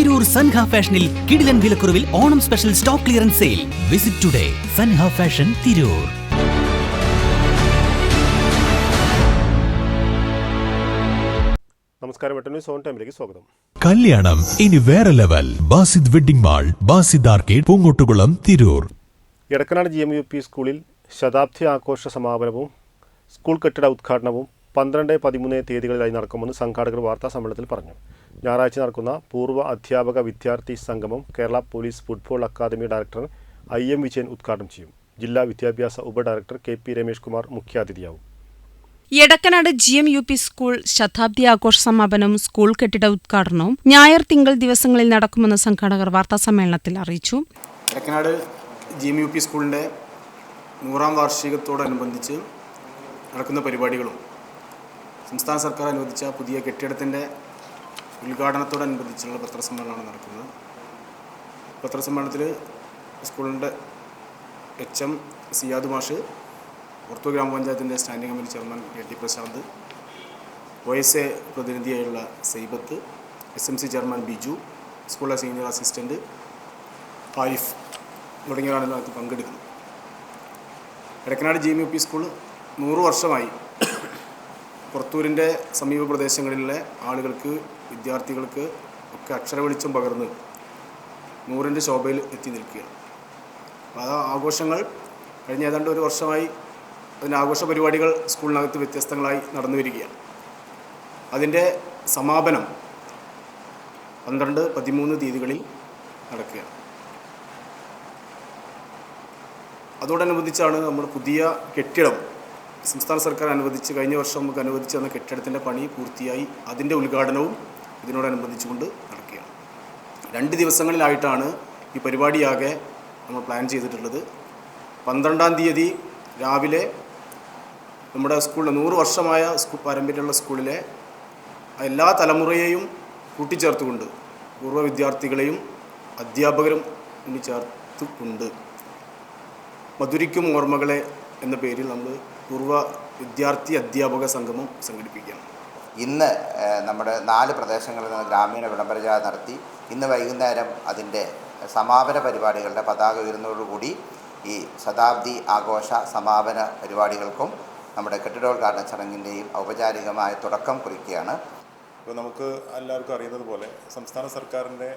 തിരൂർ സൻഹ ഫാഷനിൽ കിടിലൻ വിലക്കുറവിൽ Onam special stock clearance sale. Visit today Sanha fashion Tirur. നമസ്കാരം സ്വാഗതം. കല്യാണം ഇനി വേറെ level. Basid wedding mall Basid arcade Poongottukulam Tirur. Edakkanad G M U P സ്കൂളിൽ ശതാബ്ദി ആഘോഷ സമാപനവും സ്കൂൾ കെട്ടിട ഉദ്ഘാടനവും പന്ത്രണ്ട് പതിമൂന്ന് തീയതികളിലായി നടക്കുമെന്ന് സംഘാടകർ വാർത്താ സമ്മേളനത്തിൽ പറഞ്ഞു. ഞായറാഴ്ച നടക്കുന്ന പൂർവ അധ്യാപക വിദ്യാർത്ഥി സംഗമം Kerala police football academy director I M Vijayan ഉദ്ഘാടനം ചെയ്യും. ജില്ലാ വിദ്യാഭ്യാസ ഉപഡയറക്ടർ K P Ramesh Kumar മുഖ്യാതിഥിയാവും. Edakkanad G M U P school ശതാബ്ദി ആഘോഷ സമാപനവും സ്കൂൾ കെട്ടിട ഉദ്ഘാടനവും ഞായർ തിങ്കൾ ദിവസങ്ങളിൽ നടക്കുമെന്ന് സംഘാടകർ വാർത്താസമ്മേളനത്തിൽ അറിയിച്ചു. Edakkanad G M U P സ്കൂളിന്റെ നൂറാം വാർഷികത്തോടനുബന്ധിച്ച് നടക്കുന്ന പരിപാടികളും സംസ്ഥാന സർക്കാർ അനുവദിച്ച പുതിയ കെട്ടിടത്തിന്റെ ഉദ്ഘാടനത്തോടനുബന്ധിച്ചുള്ള പത്രസമ്മേളനമാണ് നടക്കുന്നത്. പത്രസമ്മേളനത്തിൽ സ്കൂളിന്റെ എച്ച് എം സിയാദ് മാഷ് പുറത്തൂർ ഗ്രാമപഞ്ചായത്തിന്റെ standing committee chairman A T Prashanth O S A പ്രതിനിധിയായുള്ള Saibath S M C chairman Biju സ്കൂളിലെ സീനിയർ അസിസ്റ്റന്റ് ആയിഫ് തുടങ്ങിയവരാണ് ഇതിനകത്ത് പങ്കെടുക്കുന്നത്. Edakkanad G M U P school നൂറ് വർഷമായി പുറത്തൂരിന്റെ സമീപ പ്രദേശങ്ങളിലെ ആളുകൾക്ക് വിദ്യാർത്ഥികൾക്ക് ഒക്കെ അക്ഷര വെളിച്ചം പകർന്ന് നൂറിന്റെ ശോഭയിൽ എത്തി നിൽക്കുകയാണ്. അപ്പോൾ ആ ആഘോഷങ്ങൾ കഴിഞ്ഞ ഏതാണ്ട് ഒരു വർഷമായി അതിന്റെ ആഘോഷ പരിപാടികൾ സ്കൂളിനകത്ത് വ്യത്യസ്തങ്ങളായി നടന്നു വരികയാണ്. അതിന്റെ സമാപനം പന്ത്രണ്ട് പതിമൂന്ന് തീയതികളിൽ നടക്കുകയാണ്. അതോടനുബന്ധിച്ചാണ് നമ്മൾ പുതിയ കെട്ടിടം സംസ്ഥാന സർക്കാർ അനുവദിച്ച് കഴിഞ്ഞ വർഷം നമുക്ക് അനുവദിച്ച് തന്ന കെട്ടിടത്തിന്റെ പണി പൂർത്തിയായി. അതിന്റെ ഉദ്ഘാടനവും ഇതിനോടനുബന്ധിച്ചുകൊണ്ട് നടക്കുകയാണ്. രണ്ട് ദിവസങ്ങളിലായിട്ടാണ് ഈ പരിപാടിയാകെ നമ്മൾ പ്ലാൻ ചെയ്തിട്ടുള്ളത്. പന്ത്രണ്ടാം തീയതി രാവിലെ നമ്മുടെ സ്കൂളിലെ നൂറ് വർഷമായ സ്കൂ പാരമ്പര്യമുള്ള സ്കൂളിലെ എല്ലാ തലമുറയെയും കൂട്ടിച്ചേർത്തുകൊണ്ട് പൂർവ വിദ്യാർത്ഥികളെയും അധ്യാപകരും ഇനി ചേർത്തുകൊണ്ട് മധുരിക്കും ഓർമ്മകളെ എന്ന പേരിൽ നമ്മൾ പൂർവ വിദ്യാർത്ഥി അധ്യാപക സംഗമം സംഘടിപ്പിക്കുകയാണ്. ഇന്ന് നമ്മുടെ നാല് പ്രദേശങ്ങളിൽ നിന്ന് ഗ്രാമീണ വിളംബരജാഥ നടത്തി ഇന്ന് വൈകുന്നേരം അതിന്റെ സമാപന പരിപാടികളുടെ പതാക ഉയരുന്നതോടുകൂടി ഈ ശതാബ്ദി ആഘോഷ സമാപന പരിപാടികൾക്കും നമ്മുടെ കെട്ടിടോദ്ഘാടന ചടങ്ങിന്റെയും ഔപചാരികമായ തുടക്കം കുറിക്കുകയാണ്. ഇപ്പോൾ നമുക്ക് എല്ലാവർക്കും അറിയുന്നത് പോലെ സംസ്ഥാന സർക്കാരിന്റെ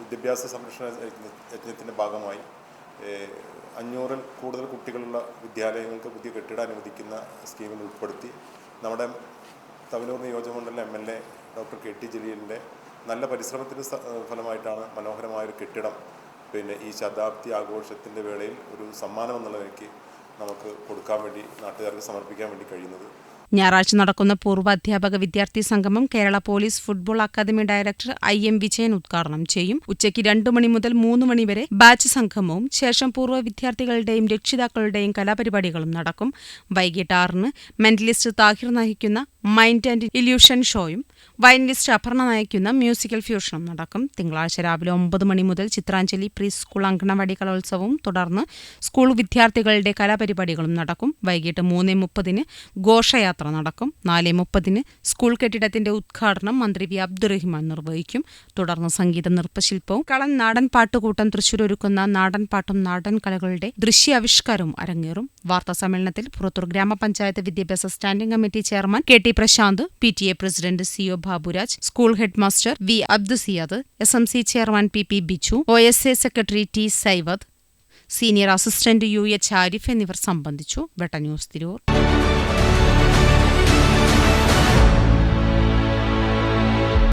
വിദ്യാഭ്യാസ സംരക്ഷണ യജ്ഞ- യജ്ഞത്തിന്റെ ഭാഗമായി അഞ്ഞൂറിൽ കൂടുതൽ കുട്ടികളുള്ള വിദ്യാലയങ്ങൾക്ക് പുതിയ കെട്ടിടം അനുവദിക്കുന്ന സ്കീമിൽ ഉൾപ്പെടുത്തി നമ്മുടെ തവനൂർ നിയോജകമണ്ഡലം M L A doctor K T ജലീലിന്റെ നല്ല പരിശ്രമത്തിന്റെ ഫലമായിട്ടാണ് മനോഹരമായൊരു കെട്ടിടം പിന്നെ ഈ ശതാബ്ദി ആഘോഷത്തിന്റെ വേളയിൽ ഒരു സമ്മാനം എന്നുള്ള നിലയ്ക്ക് നമുക്ക് കൊടുക്കാൻ വേണ്ടി നാട്ടുകാർക്ക് സമർപ്പിക്കാൻ വേണ്ടി കഴിയുന്നത്. ഞായറാഴ്ച നടക്കുന്ന പൂർവ അധ്യാപക വിദ്യാർത്ഥി സംഗമം Kerala police football academy director I M Vijayan ഉദ്ഘാടനം ചെയ്യും. ഉച്ചയ്ക്ക് രണ്ടു മണി മുതൽ മൂന്ന് മണി വരെ ബാച്ച് സംഗമവും ശേഷം പൂർവ വിദ്യാർത്ഥികളുടെയും രക്ഷിതാക്കളുടെയും കലാപരിപാടികളും നടക്കും. വൈകിട്ട് ആറിന് മെന്റലിസ്റ്റ് താഹിർ നയിക്കുന്ന മൈൻഡ് ആൻഡ് ഇല്യൂഷൻ ഷോയും വയലിനിസ്റ്റ് അപർണ നയിക്കുന്ന മ്യൂസിക്കൽ ഫ്യൂഷനും നടക്കും. തിങ്കളാഴ്ച രാവിലെ ഒമ്പത് മണി മുതൽ ചിത്രാഞ്ജലി പ്രീ സ്കൂൾ അങ്കണവാടി കലോത്സവവും തുടർന്ന് സ്കൂൾ വിദ്യാർത്ഥികളുടെ കലാപരിപാടികളും നടക്കും. വൈകിട്ട് മൂന്ന് മുപ്പതിന് ഘോഷയാത്ര നടക്കും. നാല് മുപ്പതിന് സ്കൂൾ കെട്ടിടത്തിന്റെ ഉദ്ഘാടനം മന്ത്രി വി അബ്ദുറഹിമാൻ നിർവഹിക്കും. തുടർന്ന് സംഗീത നൃത്തശില്പവും കളൻ നാടൻ പാട്ടുകൂട്ടം തൃശൂർ ഒരുക്കുന്ന നാടൻ പാട്ടും നാടൻ കലകളുടെ ദൃശ്യാവിഷ്കാരവും അരങ്ങേറും. വാർത്താ സമ്മേളനത്തിൽ പുറത്തൂർ ഗ്രാമപഞ്ചായത്ത് വിദ്യാഭ്യാസ standing committee chairman K T Prashanth P T A president C O Baburaj school head master V Abdusiyad S M C chairman P P Bichu O S A secretary T Saivad senior assistant U H Arif എന്നിവർ സംബന്ധിച്ചു. വെട്ട news Tirur.